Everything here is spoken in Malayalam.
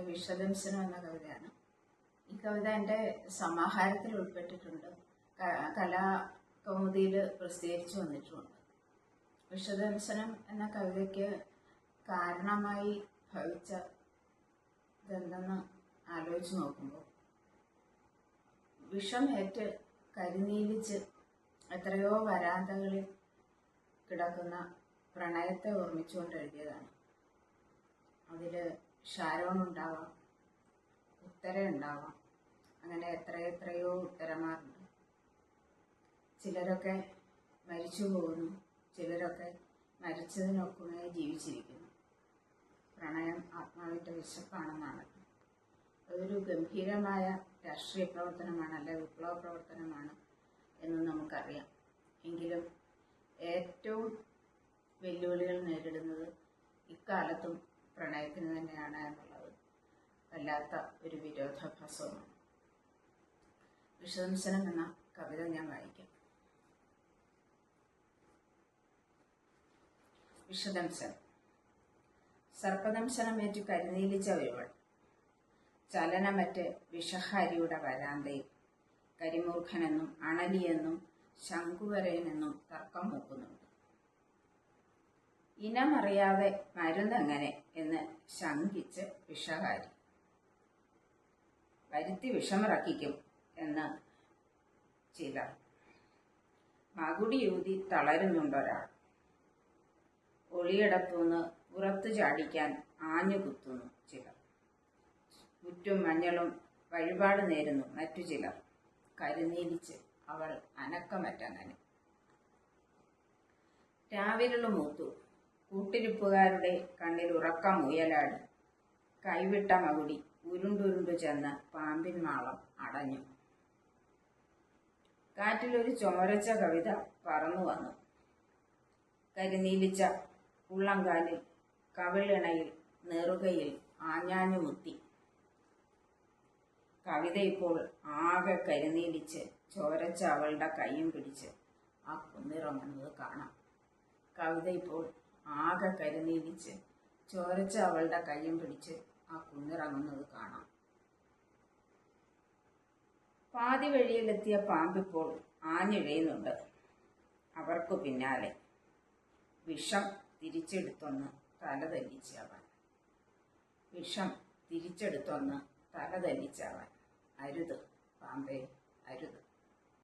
വിഷദംശനം എന്ന കവിതയാണ്. ഈ കവിത എന്റെ സമാഹാരത്തിൽ ഉൾപ്പെട്ടിട്ടുണ്ട്. കലാ കലാകൗമുദിയിൽ പ്രസിദ്ധീകരിച്ചു വന്നിട്ടുമുണ്ട് വിഷദംശനം എന്ന കവിതയ്ക്ക് കാരണമായി ഭവിച്ച ഇതെന്തെന്ന് ആലോചിച്ച് നോക്കുമ്പോൾ വിഷം വിഷമേറ്റ് കരിനീലിച്ച് എത്രയോ വരാന്തകളിൽ കിടക്കുന്ന പ്രണയത്തെ ഓർമ്മിച്ചുകൊണ്ട് എഴുതിയതാണ്. അതിൽ ഷാരോൺ ഉണ്ടാവാം ഉത്തര ഉണ്ടാവാം അങ്ങനെ എത്ര എത്രയോ ഉത്തരമാരുണ്ട് ചിലരൊക്കെ മരിച്ചു പോകുന്നു ചിലരൊക്കെ മരിച്ചതിനൊക്കുമേ ജീവിച്ചിരിക്കുന്നു. പ്രണയം ആത്മാവിന്റെ വിശപ്പാണെന്നാണ്. അതൊരു ഗംഭീരമായ രാഷ്ട്രീയ പ്രവർത്തനമാണ് അല്ലെ വിപ്ലവ പ്രവർത്തനമാണ് എന്ന് നമുക്കറിയാം. എങ്കിലും ഏറ്റവും വെല്ലുവിളികൾ നേരിടുന്നത് ഇക്കാലത്തും പ്രണയത്തിന് തന്നെയാണ് എന്നുള്ളത്. വല്ലാത്ത ഒരു വിരോധാഭാസവുമാണ് വിശദംശനം എന്ന കവിത ഞാൻ വായിക്കാം. വിശദംശനം സർപ്പദംശനമേറ്റു കരുനീലിച്ച ഒരുവൾ ചലനമറ്റ് വിഷഹാരിയുടെ വരാന്തയിൽ. കരിമൂർഖനെന്നും അണലിയെന്നും ശംഖുവരയനെന്നും തർക്കം മൂക്കുന്നുണ്ട്. ഇനമറിയാതെ മരുന്നെങ്ങനെ എന്ന് ശങ്കിച്ച് വിഷകാരി. വരുത്തി വിഷമിറക്കിക്കും എന്ന് ചിലർ മകുടിയൂതി തളരുന്നുണ്ടൊരാൾ. ഒളിയടത്തുനിന്ന് പുറത്തു ചാടിക്കാൻ ആഞ്ഞു കുത്തുന്നു ചിലർ. ചുറ്റും മഞ്ഞളും വഴിപാട് നേരുന്നു മറ്റു ചിലർ. കരുനീലിച്ച് അവൾ അനക്കമറ്റങ്ങനെ. രാവിലുള്ള മൂത്തു. കൂട്ടിരിപ്പുകാരുടെ കണ്ണിൽ ഉറക്കം ഉയലാടി കൈവിട്ട മകുടി ഉരുണ്ടുരുണ്ടു ചെന്ന് പാമ്പിൻ മാളം അടഞ്ഞു. കാറ്റിലൊരു ചോരച്ച കവിത പറന്നു വന്നു. കരിനീലിച്ച ഉള്ളങ്കാലിൽ കവിളിണയിൽ നെറുകയിൽ ആഞ്ഞാഞ്ഞു മുത്തി കവിത ഇപ്പോൾ ആകെ കരിനീലിച്ച് ചോരച്ച അവളുടെ കൈയും പിടിച്ച് ആ കുന്നിറങ്ങുന്നത് കാണാം. കവിത ഇപ്പോൾ ആകെ കരുനീലിച്ച് ചോരച്ച അവളുടെ കയ്യും പിടിച്ച് ആ കുന്നിറങ്ങുന്നത് കാണാം. പാതി വഴിയിലെത്തിയ പാമ്പിപ്പോൾ ആഞ്ഞിഴയുന്നുണ്ട് അവർക്കു പിന്നാലെ വിഷം തിരിച്ചെടുത്തൊന്ന് തല തല്ലിച്ചവൻ വിഷം തിരിച്ചെടുത്തൊന്ന് തല തല്ലിച്ചവൻ അരുത് പാമ്പേ അരുത്.